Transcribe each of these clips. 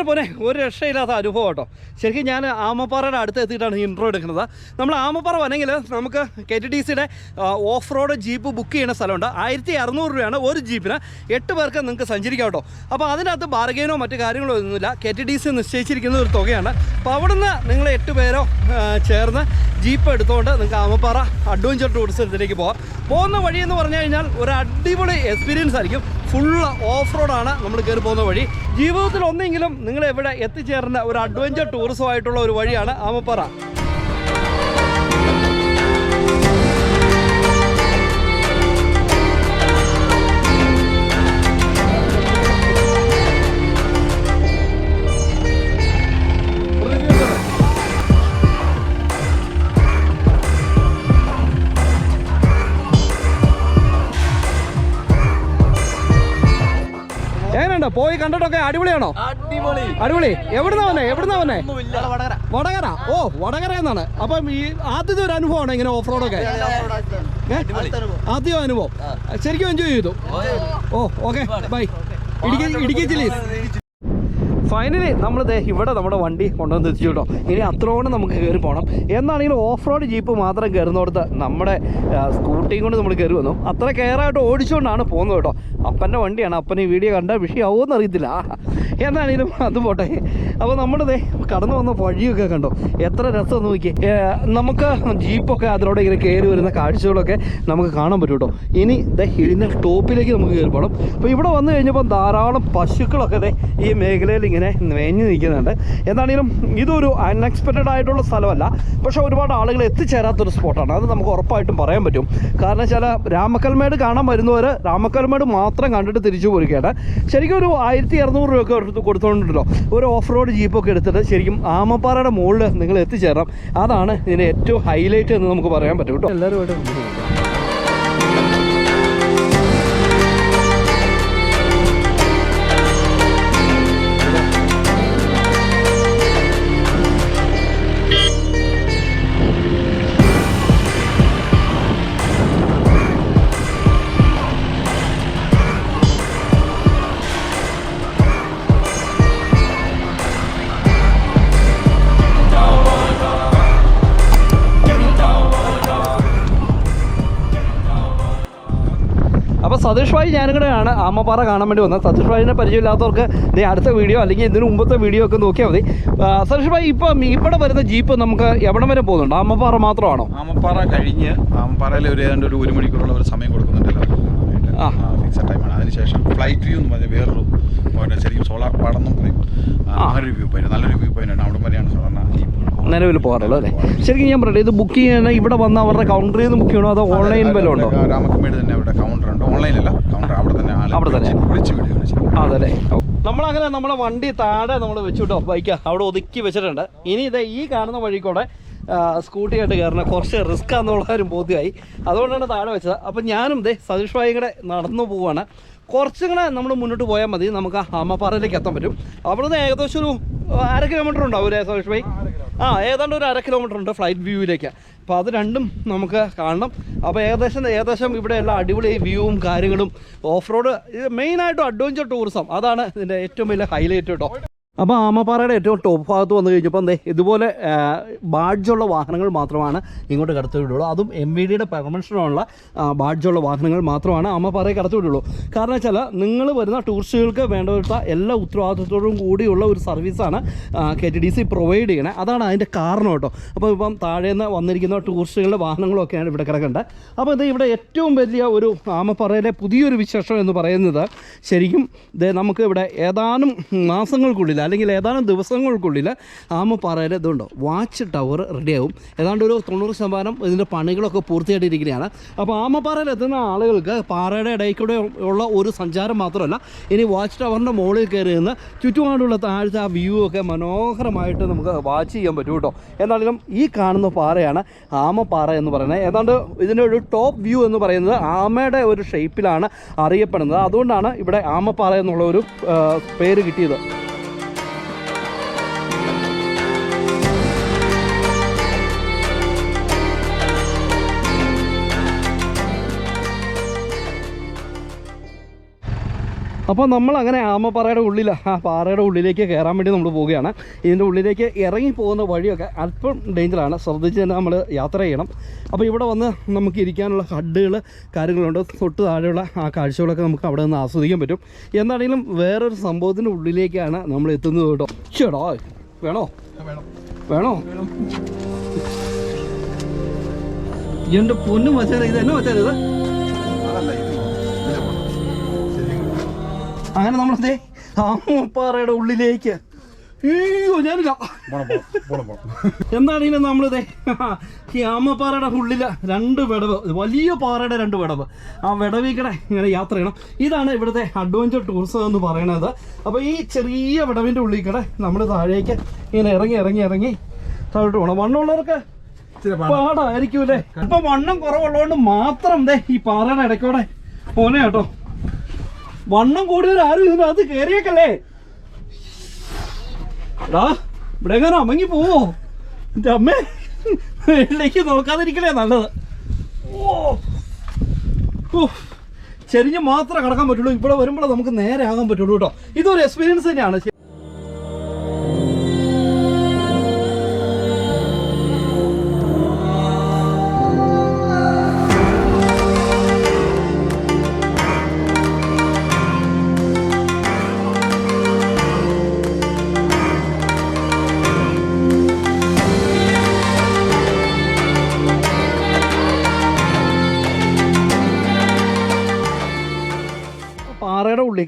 എന്റെ പോനെ ഒരു രക്ഷയില്ലാത്ത അനുഭവം കേട്ടോ. ശരിക്കും ഞാൻ ആമപ്പാറയുടെ അടുത്ത് എത്തിയിട്ടാണ് ഇൻട്രോ എടുക്കുന്നത്. നമ്മൾ ആമപ്പാറ വന്നെങ്കിൽ നമുക്ക് കെ ടി ഡി സിയുടെ ഓഫ് റോഡ് ജീപ്പ് ബുക്ക് ചെയ്യുന്ന സ്ഥലമുണ്ട്. ആയിരത്തി അറുന്നൂറ് രൂപയാണ് ഒരു ജീപ്പിന് എട്ട് പേർക്ക് നിങ്ങൾക്ക് സഞ്ചരിക്കാം കേട്ടോ. അപ്പോൾ അതിനകത്ത് ബാർഗെയിനോ മറ്റു കാര്യങ്ങളോ ഒന്നുമില്ല. കെ ടി ഡി സി നിശ്ചയിച്ചിരിക്കുന്ന ഒരു തുകയാണ്. അപ്പോൾ അവിടുന്ന് നിങ്ങൾ എട്ട് പേരോ ചേർന്ന് ജീപ്പ് എടുത്തുകൊണ്ട് നിങ്ങൾക്ക് ആമപ്പാറ അഡ്വഞ്ചർ ടൂറിസത്തിലേക്ക് പോകാം പോകുന്ന വഴി എന്ന് പറഞ്ഞു കഴിഞ്ഞാൽ ഒരു അടിപൊളി എക്സ്പീരിയൻസ് ആയിരിക്കും. ഫുള്ള് ഓഫ് റോഡാണ് നമ്മൾ കയറി പോകുന്ന വഴി. ജീവിതത്തിൽ ഒന്നെങ്കിലും നിങ്ങളെവിടെ എത്തിച്ചേർന്ന ഒരു അഡ്വഞ്ചർ ടൂറിസമായിട്ടുള്ള ഒരു വഴിയാണ് ആമപ്പാറ. എങ്ങനെയുണ്ട് പോയി കണ്ടിട്ടൊക്കെ അടിപൊളിയാണോ? അടിപൊളി. അടിപൊളി. എവിടുന്നാ വന്നേ? എവിടുന്നാ വന്നേ? വടകര. ഓ വടകര എന്നാണ്. അപ്പം ഈ ആദ്യത്തെ ഒരു അനുഭവമാണ് ഇങ്ങനെ ഓഫ് റോഡൊക്കെ ആദ്യം അനുഭവം. ശരിക്കും എൻജോയ് ചെയ്തു. ഓ. Okay. Bye. Idukki Idukki chillies finally നമ്മൾ ഇവിടെ നമ്മുടെ വണ്ടി കൊണ്ടുവന്ന് എത്തിച്ചു കേട്ടോ. ഇനി അത്രോണം നമുക്ക് കയറി പോകണം എന്നാണെങ്കിലും ഓഫ് റോഡ് ജീപ്പ് മാത്രം കയറുന്നിടത്ത് നമ്മുടെ സ്കൂട്ടിയും കൊണ്ട് നമ്മൾ കയറി വന്നു. അത്ര കെയറായിട്ട് ഓടിച്ചുകൊണ്ടാണ് പോകുന്നത് കേട്ടോ. അപ്പന്റെ വണ്ടിയാണ്. അപ്പൻ ഈ വീഡിയോ കണ്ട വിഷയമാവുമെന്ന് അറിയത്തില്ല എന്നാണെങ്കിലും അത് പോട്ടെ. അപ്പോൾ നമ്മുടെ ദേ കടന്നു വന്ന വഴിയൊക്കെ കണ്ടോ? എത്ര രസം നോക്കി നമുക്ക് ജീപ്പൊക്കെ അതിലൂടെ ഇങ്ങനെ കയറി വരുന്ന കാഴ്ചകളൊക്കെ നമുക്ക് കാണാൻ പറ്റും കേട്ടോ. ഇനി ദേ ഇഴിഞ്ഞ ടോപ്പിലേക്ക് നമുക്ക് കയറി പോകണം അപ്പോൾ ഇവിടെ വന്നു കഴിഞ്ഞപ്പോൾ ധാരാളം പശുക്കളൊക്കെ ദേ ഈ മേഖലയിൽ ഇങ്ങനെ മേഞ്ഞു നിൽക്കുന്നുണ്ട്. എന്താണെങ്കിലും ഇതൊരു അൺഎക്സ്പെക്റ്റഡ് ആയിട്ടുള്ള സ്ഥലമല്ല. പക്ഷേ ഒരുപാട് ആളുകൾ എത്തിച്ചേരാത്തൊരു സ്പോട്ടാണ്. അത് നമുക്ക് ഉറപ്പായിട്ടും പറയാൻ പറ്റും. കാരണം ചില രാമക്കൽമേട് കാണാൻ വരുന്നവർ രാമക്കൽമേട് മാത്രം കണ്ടിട്ട് തിരിച്ചു പോരുകയാണ്. ശരിക്കും ഒരു ആയിരത്തി അറുന്നൂറ് രൂപ എടുത്ത് കൊടുത്തോണ്ടല്ലോ ഒരു ഓഫ് റോഡ് ജീപ്പൊക്കെ എടുത്തിട്ട് ശരിക്കും ആമപ്പാറയുടെ മുകളിൽ നിങ്ങൾ എത്തിച്ചേരാം അതാണ് ഇതിന്റെ ഏറ്റവും ഹൈലൈറ്റ് എന്ന് നമുക്ക് പറയാൻ പറ്റും കേട്ടോ. എല്ലാവരുമായിട്ട് സതീഷ് ഭായി ഞാനും കൂടെയാണ്. ആമപ്പാറ കാണാൻ വേണ്ടി വന്നത്. സതീഷ് ഭായിനെ പരിചയമില്ലാത്തവർക്ക് ദേ അടുത്ത വീഡിയോ അല്ലെങ്കിൽ ഇതിന് മുമ്പത്തെ വീഡിയോ ഒക്കെ നോക്കിയാൽ മതി. സതീഷ് ഭായി ഇപ്പം ഇവിടെ വരുന്ന ജീപ്പ് നമുക്ക് എവിടം വരെ പോകുന്നുണ്ട്? ആമപ്പാറ മാത്രമാണോ? ആമപ്പാറ കഴിഞ്ഞ് ആമപ്പാറയിൽ ഒരു ഏതാണ്ട് ഒരു ഒരു മണിക്കൂറുള്ള ഒരു സമയം കൊടുക്കുന്നുണ്ടല്ലോ. ഫിക്സഡ് ടൈമാണ് അതിനുശേഷം ഫ്ലൈറ്റ് വ്യൂ എന്ന് പറഞ്ഞാൽ വേറൊരു പോയിന്റ് ശരിക്കും സോളാർ പാടെന്നും പറയും. ആ, ഒരു വ്യൂ പോയിന്റ് നല്ലൊരു വ്യൂ പോയിന്റ് ആണ്. അവിടെ വരെയാണ് സാധാരണ ഈ നിലവിൽ പോകാറുള്ളൂ അല്ലേ? ശരിക്കും ഞാൻ പറയട്ടെ ഇത് ബുക്ക് ചെയ്യണേ ഇവിടെ വന്ന അവരുടെ കൗണ്ടറിൽ നിന്ന് ബുക്ക് ചെയ്യണോ അതോ ഓൺലൈൻ വല്ലതും ഉണ്ടോ? രാമക്കുമേട് തന്നെ അവിടെ കൗണ്ടർ ഉണ്ട്. ഓൺലൈനല്ല കൗണ്ടർ അവിടെ തന്നെ അവിടെ തന്നെ. വിളിച്ച്. അതല്ലേ. നമ്മളങ്ങനെ നമ്മുടെ വണ്ടി താഴെ നമ്മൾ വെച്ചു കേട്ടോ ബൈക്ക് അവിടെ ഒതുക്കി വെച്ചിട്ടുണ്ട്. ഇനി ഇത് ഈ കാണുന്ന വഴി കൂടെ സ്കൂട്ടി ആയിട്ട് കയറണം കുറച്ച് റിസ്ക് ആണെന്നുള്ള കാര്യം ബോധ്യമായി. അതുകൊണ്ടാണ് താഴെ വെച്ചത്. അപ്പം ഞാനും ദേ സതീഷ് ഭായി കൂടെ നടന്നു പോവുകയാണ് കുറച്ചും കൂടെ നമ്മൾ മുന്നോട്ട് പോയാൽ മതി. നമുക്ക് ആ ആമപ്പാറയിലേക്ക് എത്താൻ പറ്റും. അവിടുന്ന് ഏകദേശം ഒരു അര കിലോമീറ്റർ ഉണ്ടാവും സതീഷ് ഭായി? ആ ഏതാണ്ട് ഒരു അര കിലോമീറ്റർ ഉണ്ട് ഫ്ലൈറ്റ് വ്യൂവിലേക്ക് അപ്പോൾ അത് രണ്ടും നമുക്ക് കാണണം. അപ്പോൾ ഏകദേശം ഏകദേശം ഇവിടെ എല്ലാ അടിപൊളി വ്യൂവും കാര്യങ്ങളും ഓഫ് റോഡ് മെയിനായിട്ടും അഡ്വഞ്ചർ ടൂറിസം അതാണ് ഇതിന്റെ ഏറ്റവും വലിയ ഹൈലൈറ്റ് കേട്ടോ. അപ്പോൾ ആമപ്പാറയുടെ ഏറ്റവും ടോപ്പ് ഭാഗത്ത് വന്നു കഴിഞ്ഞപ്പോൾ എന്തേ ഇതുപോലെ ബാഡ്ജുള്ള വാഹനങ്ങൾ മാത്രമാണ് ഇങ്ങോട്ട് കടത്തി വിടുള്ളൂ അതും എം വി ഡിയുടെ പെർമിഷനുള്ള ബാഡ്ജുള്ള വാഹനങ്ങൾ മാത്രമാണ് ആമപ്പാറയെ കടത്തി വിടുള്ളൂ കാരണം വെച്ചാൽ നിങ്ങൾ വരുന്ന ടൂറിസ്റ്റുകൾക്ക് വേണ്ടപ്പെട്ട എല്ലാ ഉത്തരവാദിത്വത്തോടും കൂടിയുള്ള ഒരു സർവീസാണ് K T D C provide ചെയ്യണേ. അതാണ് അതിന്റെ കാരണം കേട്ടോ. അപ്പോൾ ഇപ്പം താഴേന്ന് വന്നിരിക്കുന്ന ടൂറിസ്റ്റുകളുടെ വാഹനങ്ങളൊക്കെയാണ് ഇവിടെ കിടക്കേണ്ടത്. അപ്പോൾ ഇത് ഇവിടെ ഏറ്റവും വലിയ ഒരു ആമപ്പാറയിലെ പുതിയൊരു വിശേഷം എന്ന് പറയുന്നത് ശരിക്കും നമുക്ക് ഇവിടെ ഏതാനും മാസങ്ങൾക്കുള്ളിൽ അല്ലെങ്കിൽ ഏതാനും ദിവസങ്ങൾക്കുള്ളിൽ ആമപ്പാറയിൽ ഇതുണ്ടോ? വാച്ച് ടവർ റെഡിയാവും ഏതാണ്ട് ഒരു തൊണ്ണൂറ് ശതമാനം ഇതിന്റെ പണികളൊക്കെ പൂർത്തിയായിട്ടിരിക്കുകയാണ്. അപ്പോൾ ആമപ്പാറയിൽ എത്തുന്ന ആളുകൾക്ക് പാറയുടെ ഇടയിൽ കൂടെ ഉള്ള ഒരു സഞ്ചാരം മാത്രമല്ല ഇനി വാച്ച് ടവറിന്റെ മുകളിൽ കയറി നിന്ന് ചുറ്റുപാടുള്ള താഴത്തെ ആ വ്യൂ ഒക്കെ മനോഹരമായിട്ട് നമുക്ക് വാച്ച് ചെയ്യാൻ പറ്റും കേട്ടോ. എന്നാലും ഈ കാണുന്ന പാറയാണ് ആമപ്പാറ എന്ന് പറയുന്നത്. ഏതാണ്ട് ഇതിന്റെ ഒരു ടോപ്പ് വ്യൂ എന്ന് പറയുന്നത് ആമയുടെ ഒരു ഷേപ്പിലാണ് അറിയപ്പെടുന്നത്. അതുകൊണ്ടാണ് ഇവിടെ ആമപ്പാറ എന്നുള്ള ഒരു പേര് കിട്ടിയത്. അപ്പോൾ നമ്മൾ അങ്ങനെ ആമപ്പാറയുടെ ഉള്ളിൽ ആ പാറയുടെ ഉള്ളിലേക്ക് കയറാൻ വേണ്ടി നമ്മൾ പോവുകയാണ്. ഇതിന്റെ ഉള്ളിലേക്ക് ഇറങ്ങി പോകുന്ന വഴിയൊക്കെ അല്പം ഡേഞ്ചറാണ് ശ്രദ്ധിച്ച് തന്നെ നമ്മൾ യാത്ര ചെയ്യണം. അപ്പോൾ ഇവിടെ വന്ന് നമുക്ക് ഇരിക്കാനുള്ള ഹഡുകൾ കാര്യങ്ങളുണ്ട്. തൊട്ട് താഴെയുള്ള ആ കാഴ്ചകളൊക്കെ നമുക്ക് അവിടെ നിന്ന് ആസ്വദിക്കാൻ പറ്റും. എന്താണെങ്കിലും വേറൊരു സംഭവത്തിന്റെ ഉള്ളിലേക്കാണ് നമ്മൾ എത്തുന്നത് കേട്ടോ. ചേടാ വേണോ? വേണോ? എന്റെ പൊന്നും വച്ചാൽ ഇത് എന്നെ വച്ചാൽ ഇത്? അങ്ങനെ നമ്മളതേ ആമപ്പാറയുടെ ഉള്ളിലേക്ക്. അയ്യോ ഞാനില്ല. എന്താണെങ്കിലും നമ്മളിതേ ഈ ആമപ്പാറയുടെ ഉള്ളിൽ രണ്ട് വിടവ് വലിയ പാറയുടെ രണ്ട് വിടവ്. ആ വിടവിക്കടെ ഇങ്ങനെ യാത്ര ചെയ്യണം. ഇതാണ് ഇവിടുത്തെ അഡ്വഞ്ചർ ടൂറിസം എന്ന് പറയുന്നത് അപ്പോൾ ഈ ചെറിയ വിടവിന്റെ ഉള്ളിൽ കൂടെ നമ്മൾ താഴേക്ക് ഇങ്ങനെ ഇറങ്ങി ഇറങ്ങി ഇറങ്ങി താഴോട്ട് പോകണം പാടാ. പാടായിരിക്കും അല്ലേ അപ്പൊ വണ്ണം കുറവുള്ളതുകൊണ്ട് മാത്രം ദേ ഈ പാറയുടെ ഇടയ്ക്കൂടെ പോനെ കേട്ടോ. വണ്ണം കൂടിയവർ ആരും ഇതിനകത്ത് കയറിയേക്കല്ലേ എടാ ഇവിടെ എങ്ങനെ അമങ്ങി പോവോ? എന്റെ അമ്മേ വെള്ളിലേക്ക് നോക്കാതിരിക്കലേ നല്ലത്. ഓ ചെരിഞ്ഞ് മാത്രമേ കിടക്കാൻ പറ്റുള്ളൂ. ഇവിടെ വരുമ്പോഴേ നമുക്ക് നേരെ ആകാൻ പറ്റുള്ളൂ കേട്ടോ. ഇതൊരു എക്സ്പീരിയൻസ് തന്നെയാണ്.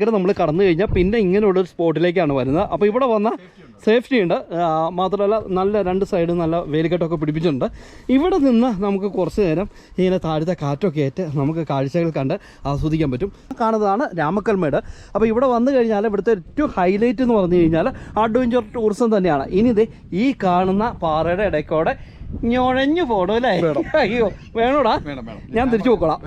പാറയുടെ നമ്മൾ കടന്നു കഴിഞ്ഞാൽ പിന്നെ ഇങ്ങനെയുള്ള ഒരു സ്പോട്ടിലേക്കാണ് വരുന്നത്. അപ്പോൾ ഇവിടെ വന്ന സേഫ്റ്റി ഉണ്ട്. മാത്രമല്ല നല്ല രണ്ട് സൈഡും നല്ല വേലിക്കെട്ടൊക്കെ പിടിപ്പിച്ചിട്ടുണ്ട്. ഇവിടെ നിന്ന് നമുക്ക് കുറച്ച് നേരം ഇങ്ങനെ താഴത്തെ കാറ്റൊക്കെ ഏറ്റ് നമുക്ക് കാഴ്ചകൾ കണ്ട് ആസ്വദിക്കാൻ പറ്റും. കാണുന്നതാണ് രാമക്കൽമേട് അപ്പോൾ ഇവിടെ വന്നു കഴിഞ്ഞാൽ ഇവിടുത്തെ ഏറ്റവും ഹൈലൈറ്റ് എന്ന് പറഞ്ഞു കഴിഞ്ഞാൽ അഡ്വഞ്ചർ ടൂറിസം തന്നെയാണ്. ഇനി ഇത് ഈ കാണുന്ന പാറയുടെ ഇടയ്ക്കോടെ ഞൊഴഞ്ഞു പോകണം അല്ലേ? അയ്യോ വേണോടാ? വേണം, വേണം. ഞാൻ തിരിച്ചു പോക്കോളാം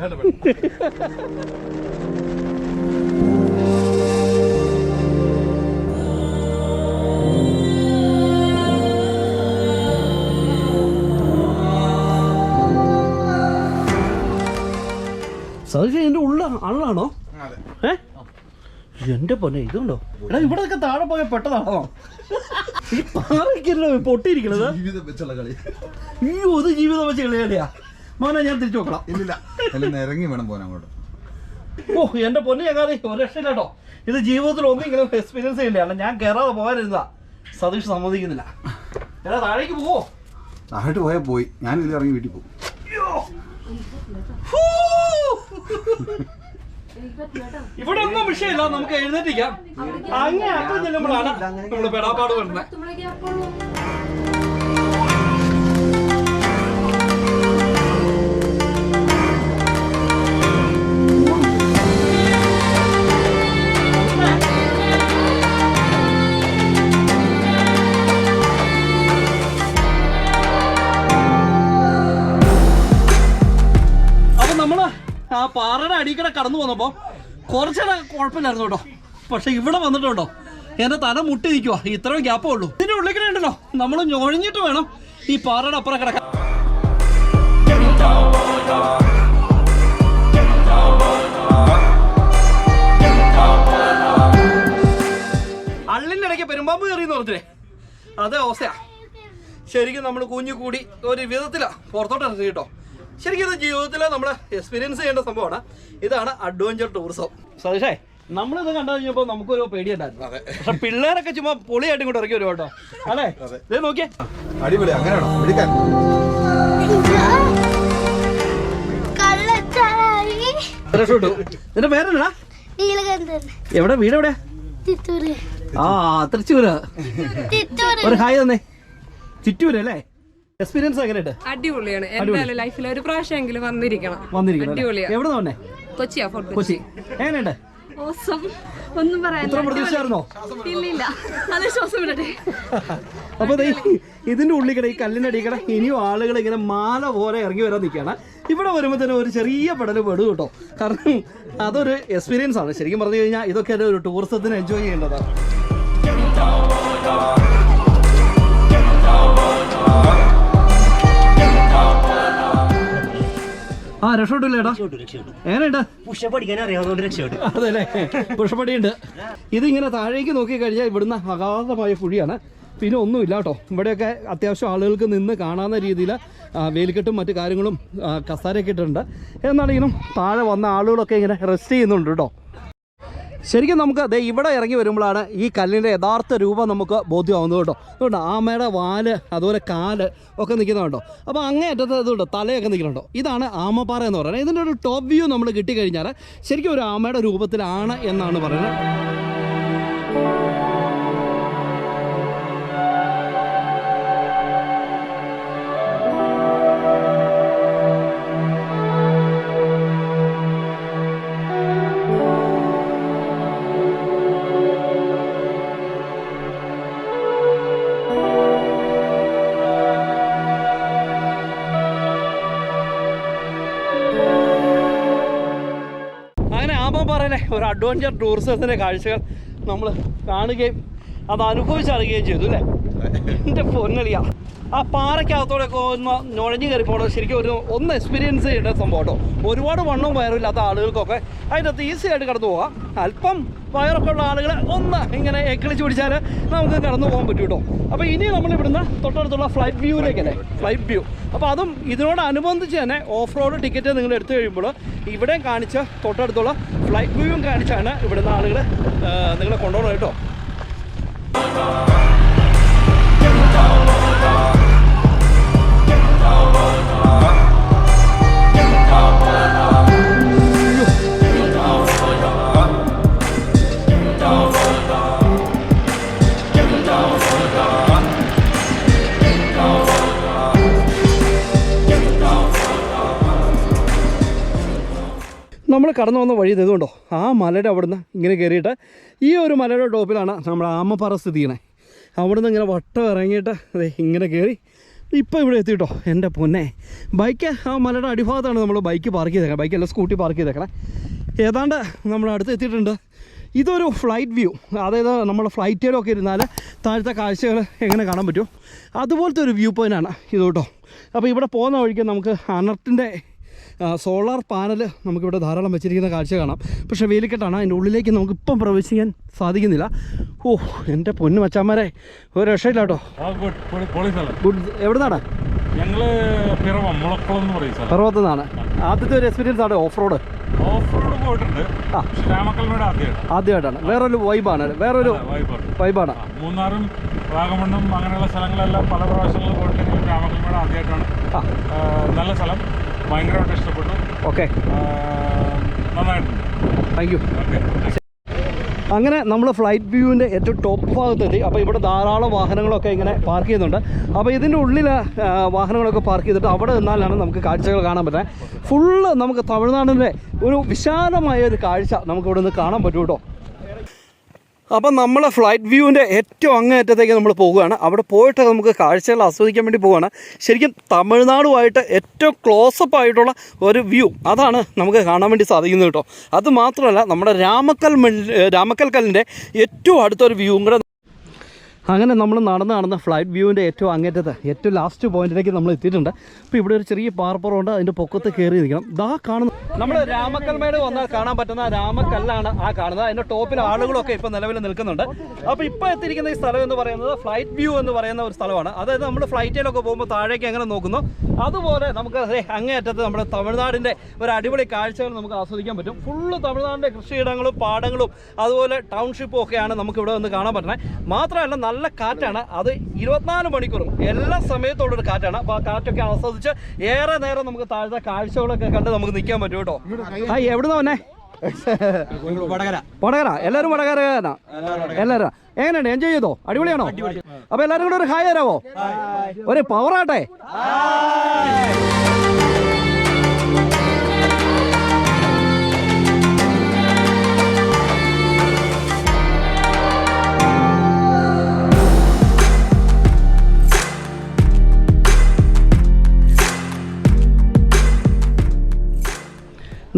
സതീഷ് എന്റെ ഉള്ള ആളാണോ. ഏ? എന്റെ പൊന്നെ ഇതുണ്ടോ? എടാ ഇവിടെയൊക്കെ താഴെ പോയ പെട്ടതാണോ? ഈ പാറയ്ക്കല്ലോ പൊട്ടിയിരിക്കണത്? അയ്യോ ഇത് ജീവിതം വെച്ച് കളിയാ മോനെ ഞാൻ തിരിച്ചു നോക്കണം. ഇല്ലില്ല. ഇറങ്ങി വേണം പോകാൻ അങ്ങോട്ട്. ഓ എന്റെ പൊന്നെ ചങ്ങാതി ഒരു രക്ഷയില്ല കേട്ടോ. ഇത് ജീവിതത്തിൽ ഒന്നും ഇങ്ങനെ എക്സ്പീരിയൻസ് ചെയ്യില്ല ഞാൻ കയറാതെ പോകാനിരുന്നാ സതീഷ് സമ്മതിക്കുന്നില്ല. എടാ താഴേക്ക് പോവോ? താഴോട്ട് പോയാൽ പോയി. ഞാൻ ഇതിൽ ഇറങ്ങി വീട്ടിൽ പോകും! ഇവിടെ ഒന്നും വിഷയമില്ല നമുക്ക് എഴുന്നേറ്റിക്കാം. അങ്ങനെ അത്ര ചെല്ലുമ്പോഴാണ് നമ്മൾ പെടാപ്പാട് വരുന്നത്. കടന്നു വന്നപ്പോൾ കുറച്ചേരം കുഴപ്പമില്ലായിരുന്നു കേട്ടോ. പക്ഷെ ഇവിടെ വന്നിട്ടുണ്ടോ എന്റെ തല മുട്ടി നിൽക്കുക ഇത്രയും ഗ്യാപ്പേ ഉള്ളൂ. ഇതിന്റെ ഉള്ളിൽ ഉണ്ടല്ലോ. നമ്മൾ ഞൊഴിഞ്ഞിട്ട് വേണം ഈ പാറയുടെ അപ്പുറം കിടക്കാൻ. അള്ളിന്റെ ഇടയ്ക്ക് പെരുമ്പാമ്പ് കയറിയെന്ന് പറഞ്ഞില്ലേ? അതേ ഓസയാ ശരിക്കും നമ്മൾ കുഞ്ഞു കൂടി ഒരു വിധത്തിലാ പുറത്തോട്ട് ഇറങ്ങി കേട്ടോ. ശരിക്കും ഇത് ജീവിതത്തിൽ നമ്മൾ എക്സ്പീരിയൻസ് ചെയ്യേണ്ട സംഭവമാണ്. ഇതാണ് അഡ്വഞ്ചർ ടൂറിസം സതീഷേ നമ്മളിത് കണ്ടു കഴിഞ്ഞപ്പോൾ നമുക്കൊരു പേടിയുണ്ടായിരുന്നു. പക്ഷെ പിള്ളേരൊക്കെ ചുമ്മാ പൊളിയായിട്ട് ഇങ്ങോട്ട് ഇറക്കി വരും കേട്ടോ അല്ലേ ഇത് നോക്കിയേ. അടിപൊളി അങ്ങനെയാണോ രക്ഷപ്പെട്ടു നിന്റെ പേരെന്നാ? എവിടെ? വീട് എവിടെ? ആ തൃശ്ശൂര്. ഒരു ഹായ് തന്നെ. ചിറ്റൂര് അല്ലേ? എക്സ്പീരിയൻസ് എങ്ങനെയുണ്ട്? അടിപൊളിയാണ്. എന്തായാലും ലൈഫിൽ ഒരു പ്രാവശ്യമെങ്കിലും വന്നിരിക്കണം. വന്നിരിക്കണം അടിപൊളിയാ. എവിടെ വന്നേ? കൊച്ചിയാ ഫോർട്ട് കൊച്ചി. എങ്ങനെയുണ്ട്? ഓസം ഒന്നും പറയാനില്ല. ഇത്ര പ്രതീക്ഷയായിരുന്നോ? ഇല്ല ഇല്ല അത് ശ്വാസം വിടട്ടെ. അപ്പൊ ഇതിന്റെ ഉള്ളിക്കട ഈ കല്ലിന്റെ അടിയിൽ കിട ഇനിയും ആളുകൾ ഇങ്ങനെ മാല പോലെ ഇറങ്ങി വരാൻ നിൽക്കുകയാണ്. ഇവിടെ വരുമ്പോൾ തന്നെ ഒരു ചെറിയ പെടൽ പെടും കേട്ടോ. കാരണം അതൊരു എക്സ്പീരിയൻസ് ആണ്. ശരിക്കും പറഞ്ഞു കഴിഞ്ഞാൽ ഇതൊക്കെ ഒരു ടൂറിസത്തിന് എൻജോയ് ചെയ്യേണ്ടതാണ്. ആ രക്ഷപ്പെട്ടില്ല ഏട്ടാ രക്ഷപ്പെട്ടു രക്ഷപ്പെട്ടു. എങ്ങനെയുണ്ട്? പുഷ പഠിക്കാൻ അറിയാവുന്നതുകൊണ്ട് രക്ഷപ്പെട്ടു. അതെല്ലേ? പുഷ്പടിയുണ്ട് ഇതിങ്ങനെ താഴേക്ക് നോക്കി കഴിഞ്ഞാൽ ഇവിടുന്ന് അഗാധമായ കുഴിയാണ് പിന്നെ ഒന്നുമില്ല കേട്ടോ. ഇവിടെയൊക്കെ അത്യാവശ്യം ആളുകൾക്ക് നിന്ന് കാണാവുന്ന രീതിയിൽ വേലിക്കെട്ടും മറ്റു കാര്യങ്ങളും കസാരയൊക്കെ ഇട്ടിട്ടുണ്ട്. എന്നാണെങ്കിലും താഴെ വന്ന ആളുകളൊക്കെ ഇങ്ങനെ റെസ്റ്റ് ചെയ്യുന്നുണ്ട് കേട്ടോ. ശരിക്കും നമുക്ക് ദേ ഇവിടെ ഇറങ്ങി വരുമ്പോഴാണ് ഈ കല്ലിന്റെ യഥാർത്ഥ രൂപം നമുക്ക് ബോധ്യമാവുന്നത് കേട്ടോ. അതുകൊണ്ട് ആമയുടെ വാൽ അതുപോലെ കാൽ ഒക്കെ നിൽക്കുന്നുണ്ടോ അപ്പോൾ അങ്ങേ അറ്റത്ത് ഇതുണ്ട് തലയൊക്കെ നിൽക്കുന്നുണ്ടോ? ഇതാണ് ആമപ്പാറ എന്ന് പറയുന്നത്. ഇതിന്റെ ഒരു ടോപ്പ് വ്യൂ നമ്മൾ കിട്ടിക്കഴിഞ്ഞാൽ ശരിക്കും ഒരു ആമയുടെ രൂപത്തിലാണ് എന്നാണ് പറയുന്നത്. ആമപ്പാറയിലെ ഒരു അഡ്വഞ്ചർ ടൂറിസത്തിന്റെ കാഴ്ചകൾ നമ്മൾ കാണുകയും അത് അനുഭവിച്ചറിയുകയും ചെയ്തു അല്ലേ? എന്റെ പൊന്നളിയ. ആ പാറയ്ക്കകത്തോടെയൊക്കെ ഒന്ന് നുഴഞ്ഞു കയറി പോകണം ശരിക്കും ഒരു ഒന്ന് എക്സ്പീരിയൻസ് ചെയ്യേണ്ട സംഭവം കേട്ടോ. ഒരുപാട് വണ്ണവും വയറും ഇല്ലാത്ത ആളുകൾക്കൊക്കെ അകത്ത് ഈസി ആയിട്ട് കടന്നു പോകാം. അല്പം വയറൊക്കെ ഉള്ള ആളുകളെ ഒന്ന് ഇങ്ങനെ എക്കിളിച്ച് പിടിച്ചാൽ നമുക്ക് കടന്നു പോകാൻ പറ്റും കേട്ടോ. അപ്പോൾ ഇനി നമ്മൾ ഇവിടുന്ന് തൊട്ടടുത്തുള്ള ഫ്ലൈറ്റ് വ്യൂവിലേക്കല്ലേ ഫ്ലൈറ്റ് വ്യൂ അപ്പോൾ അതും ഇതിനോടനുബന്ധിച്ച് തന്നെ ഓഫ് റോഡ് ടിക്കറ്റ് നിങ്ങൾ എടുത്തു കഴിയുമ്പോൾ ഇവിടെ കാണിച്ച് തൊട്ടടുത്തുള്ള ഫ്ലൈറ്റ് വ്യൂവും കാണിച്ചാണ് ഇവിടുന്ന് ആളുകൾ നിങ്ങളെ കൊണ്ടുപോകണം കേട്ടോ. നമ്മൾ കടന്നു വന്ന വഴി ഇതുകൊണ്ടോ ആ മലയുടെ അവിടുന്ന് ഇങ്ങനെ കയറിയിട്ട് ഈ ഒരു മലയുടെ ടോപ്പിലാണ് നമ്മൾ ആമപ്പാറ സ്ഥിതി ചെയ്യണേ അവിടുന്ന് ഇങ്ങനെ വട്ടം ഇറങ്ങിയിട്ട് അതെ ഇങ്ങനെ കയറി ഇപ്പോൾ ഇവിടെ എത്തിയിട്ടോ എന്റെ പൊന്നെ. ബൈക്ക് ആ മലയുടെ അടിഭാഗത്താണ് നമ്മൾ ബൈക്ക് പാർക്ക് ചെയ്തേക്കണം. ബൈക്കല്ല സ്കൂട്ടി പാർക്ക് ചെയ്തേക്കണേ. ഏതാണ്ട് നമ്മൾ അടുത്ത് എത്തിയിട്ടുണ്ട്. ഇതൊരു ഫ്ലൈറ്റ് വ്യൂ അതായത് നമ്മൾ ഫ്ലൈറ്റിലൊക്കെ ഇരുന്നാൽ താഴത്തെ കാഴ്ചകൾ എങ്ങനെ കാണാൻ പറ്റും? അതുപോലത്തെ ഒരു വ്യൂ പോയിന്റാണ് ഇത് കേട്ടോ. അപ്പോൾ ഇവിടെ പോകുന്ന വഴിക്ക് നമുക്ക് അനർട്ടിന്റെ സോളാർ പാനൽ നമുക്കിവിടെ ധാരാളം വെച്ചിരിക്കുന്ന കാഴ്ച കാണാം. പക്ഷേ വേലിക്കെട്ടാണ്. അതിന്റെ ഉള്ളിലേക്ക് നമുക്ക് ഇപ്പം പ്രവേശിക്കാൻ സാധിക്കുന്നില്ല. ഓ എന്റെ പൊന്നു മച്ചാമാരെ ഒരു രക്ഷയില്ല കേട്ടോ ഗുഡ്. എവിടുന്നാണ്? ഗുഡ് എവിടെ നിന്നാണ് ആദ്യത്തെ ഒരു എക്സ്പീരിയൻസ് ആണ് ഓഫ് റോഡ് പോയിട്ടുണ്ട്. ആദ്യമായിട്ടാണ്. വേറൊരു വൈബാണ്. വേറൊരു വൈബാണ്. മൂന്നാറും വാഗമണ്ണും അങ്ങനെയുള്ള സ്ഥലങ്ങളെല്ലാം പല പ്രാവശ്യങ്ങളിൽ പോയിട്ടുണ്ടെങ്കിലും രാമക്കൽമേട് ആദ്യമായിട്ടാണ്. നല്ല സ്ഥലം. ഭയങ്കരമായിട്ട് ഇഷ്ടപ്പെട്ടു. ഓക്കെ. ആ, നന്നായിട്ടുണ്ട്. താങ്ക് യു ഓക്കെ അങ്ങനെ നമ്മൾ ഫ്ലൈറ്റ് വ്യൂവിന്റെ ഏറ്റവും ടോപ്പ് ഭാഗത്തെത്തി. അപ്പോൾ ഇവിടെ ധാരാളം വാഹനങ്ങളൊക്കെ ഇങ്ങനെ പാർക്ക് ചെയ്യുന്നുണ്ട്. അപ്പോൾ ഇതിന്റെ ഉള്ളിൽ വാഹനങ്ങളൊക്കെ പാർക്ക് ചെയ്തിട്ട് അവിടെ നിന്നാലാണ് നമുക്ക് കാഴ്ചകൾ കാണാൻ പറ്റുന്നത് ഫുള്ള് നമുക്ക് തമിഴ്നാടിന്റെ ഒരു വിശാലമായ ഒരു കാഴ്ച നമുക്കിവിടെ നിന്ന് കാണാൻ പറ്റും കേട്ടോ അപ്പം നമ്മൾ ഫ്ലൈറ്റ് വ്യൂവിന്റെ ഏറ്റവും അങ്ങേറ്റത്തേക്ക് നമ്മൾ പോവുകയാണ്. അവിടെ പോയിട്ട് നമുക്ക് കാഴ്ചകൾ ആസ്വദിക്കാൻ വേണ്ടി പോവുകയാണ്. ശരിക്കും തമിഴ്നാടുമായിട്ട് ഏറ്റവും ക്ലോസപ്പ് ആയിട്ടുള്ള ഒരു വ്യൂ അതാണ് നമുക്ക് കാണാൻ വേണ്ടി സാധിക്കുന്നത് കേട്ടോ. അത് മാത്രമല്ല നമ്മുടെ രാമക്കൽ രാമക്കൽ കല്ലിന്റെ ഏറ്റവും അടുത്തൊരു വ്യൂവും കൂടെ അങ്ങനെ നമ്മൾ നടന്ന് നടന്ന ഫ്ലൈറ്റ് വ്യൂവിന്റെ ഏറ്റവും അങ്ങേറ്റത്തെ ഏറ്റവും ലാസ്റ്റ് പോയിന്റിലേക്ക് നമ്മൾ എത്തിയിട്ടുണ്ട്. അപ്പോൾ ഇവിടെ ഒരു ചെറിയ പാർപ്പുറമുണ്ട് അതിന്റെ പൊക്കത്ത് കയറി നിൽക്കണം ദാ കാണുന്നു നമ്മൾ രാമക്കൽമേട് വന്നാൽ കാണാൻ പറ്റുന്ന രാമക്കല്ലാണ് ആ കാണുന്നത്. അതിന്റെ ടോപ്പിൽ ആളുകളൊക്കെ ഇപ്പോൾ നിലവിൽ നിൽക്കുന്നുണ്ട്. അപ്പോൾ ഇപ്പോൾ എത്തിയിരിക്കുന്ന ഈ സ്ഥലം എന്ന് പറയുന്നത് ഫ്ലൈറ്റ് വ്യൂ എന്ന് പറയുന്ന ഒരു സ്ഥലമാണ്. അതായത് നമ്മൾ ഫ്ലൈറ്റിലൊക്കെ പോകുമ്പോൾ താഴേക്ക് എങ്ങനെ നോക്കുന്നു? അതുപോലെ നമുക്ക് അങ്ങേയറ്റത്ത് നമ്മുടെ തമിഴ്നാടിന്റെ ഒരു അടിപൊളി കാഴ്ചകൾ നമുക്ക് ആസ്വദിക്കാൻ പറ്റും. ഫുള്ള് തമിഴ്നാടിന്റെ കൃഷിയിടങ്ങളും പാടങ്ങളും അതുപോലെ ടൗൺഷിപ്പും ഒക്കെയാണ് നമുക്ക് ഇവിടെ വന്ന് കാണാൻ പറ്റുന്നത്. മാത്രമല്ല നല്ല കാറ്റാണ്. അത് ഇരുപത്തിനാല് മണിക്കൂറും എല്ലാ സമയത്തുള്ളൊരു കാറ്റാണ്. അപ്പോൾ ആ കാറ്റൊക്കെ ആസ്വദിച്ച് ഏറെ നേരം നമുക്ക് താഴത്തെ കാഴ്ചകളൊക്കെ കണ്ട് നമുക്ക് നിൽക്കാൻ പറ്റും കേട്ടോ. ആ എവിടുന്ന വന്നെ? വടകര. എല്ലാവരും വടകരനാ എല്ലാവരും എങ്ങനെയുണ്ട്? എൻജോയ് ചെയ്തോ? അടിപൊളിയാണോ? അപ്പൊ എല്ലാവരും കൂടെ ഒരു ഹായ് തരാമോ ഒരു പവറാട്ടെ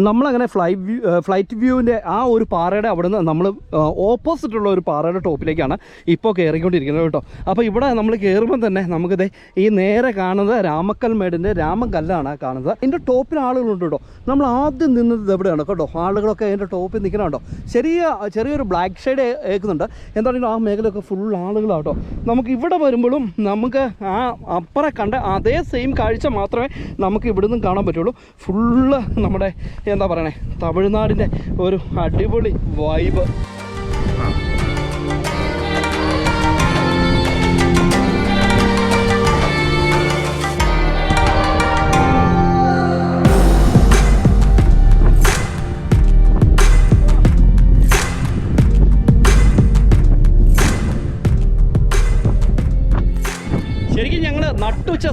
നമ്മളങ്ങനെ ഫ്ലൈ വ്യൂ ഫ്ലൈറ്റ് വ്യൂവിന്റെ ആ ഒരു പാറയുടെ അവിടെ നിന്ന് നമ്മൾ ഓപ്പോസിറ്റുള്ള ഒരു പാറയുടെ ടോപ്പിലേക്കാണ് ഇപ്പോൾ കയറിക്കൊണ്ടിരിക്കുന്നത് കേട്ടോ. അപ്പോൾ ഇവിടെ നമ്മൾ കയറുമ്പോൾ തന്നെ നമുക്കിത് ഈ നേരെ കാണുന്നത് രാമക്കൽമേടിന്റെ രാമകല്ലാണ് കാണുന്നത്. അതിന്റെ ടോപ്പിൽ ആളുകളുണ്ട് കേട്ടോ. നമ്മൾ ആദ്യം നിന്നത് എവിടെയാണ് കേട്ടോ? ആളുകളൊക്കെ അതിന്റെ ടോപ്പിൽ നിൽക്കണം കേട്ടോ. ചെറിയ ചെറിയൊരു ബ്ലാക്ക് ഷെയ്ഡ് ഏൽക്കുന്നുണ്ട്. എന്താണെങ്കിലും ആ മേഖലയൊക്കെ ഫുൾ ആളുകളാണ് കേട്ടോ. നമുക്ക് ഇവിടെ വരുമ്പോഴും നമുക്ക് ആ അപ്പുറം കണ്ട അതേ സെയിം കാഴ്ച മാത്രമേ നമുക്ക് ഇവിടുന്ന് കാണാൻ പറ്റുള്ളൂ. ഫുള്ള് നമ്മുടെ എന്താ പറയണേ? തമിഴ്നാടിന്റെ ഒരു അടിപൊളി വൈബ്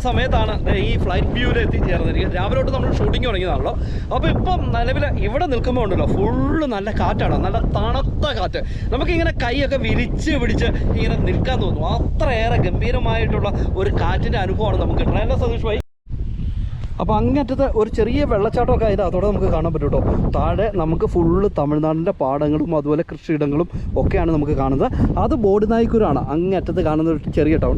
സമയത്താണ് ഈ ഫ്ലൈറ്റ് വ്യൂവിൽ എത്തിച്ചേർന്നിരിക്കുന്നത് രാവിലെ തൊട്ട് നമ്മൾ ഷൂട്ടിംഗ് തുടങ്ങിയതാണല്ലോ. അപ്പോൾ ഇപ്പം നിലവിൽ ഇവിടെ നിൽക്കുമ്പോൾ ഉണ്ടല്ലോ ഫുള്ള് നല്ല കാറ്റാണ്. നല്ല തണുത്ത കാറ്റ്. നമുക്കിങ്ങനെ കൈയൊക്കെ വിരിച്ച് പിടിച്ച് ഇങ്ങനെ നിൽക്കാൻ തോന്നും. അത്രയേറെ ഗംഭീരമായിട്ടുള്ള ഒരു കാറ്റിന്റെ അനുഭവമാണ് നമുക്ക് കിട്ടുന്നത്. സതീഷ് ഭായി? അപ്പോൾ അങ്ങറ്റത്ത് ഒരു ചെറിയ വെള്ളച്ചാട്ടമൊക്കെ അതിന്റെ അതോടെ നമുക്ക് കാണാൻ പറ്റും കേട്ടോ. താഴെ നമുക്ക് ഫുള്ള് തമിഴ്നാടിന്റെ പാടങ്ങളും അതുപോലെ കൃഷിയിടങ്ങളും ഒക്കെയാണ് നമുക്ക് കാണുന്നത്. അത് ബോഡിനായിക്കൂരാണ് അങ്ങറ്റത്ത് കാണുന്ന ഒരു ചെറിയ ടൗൺ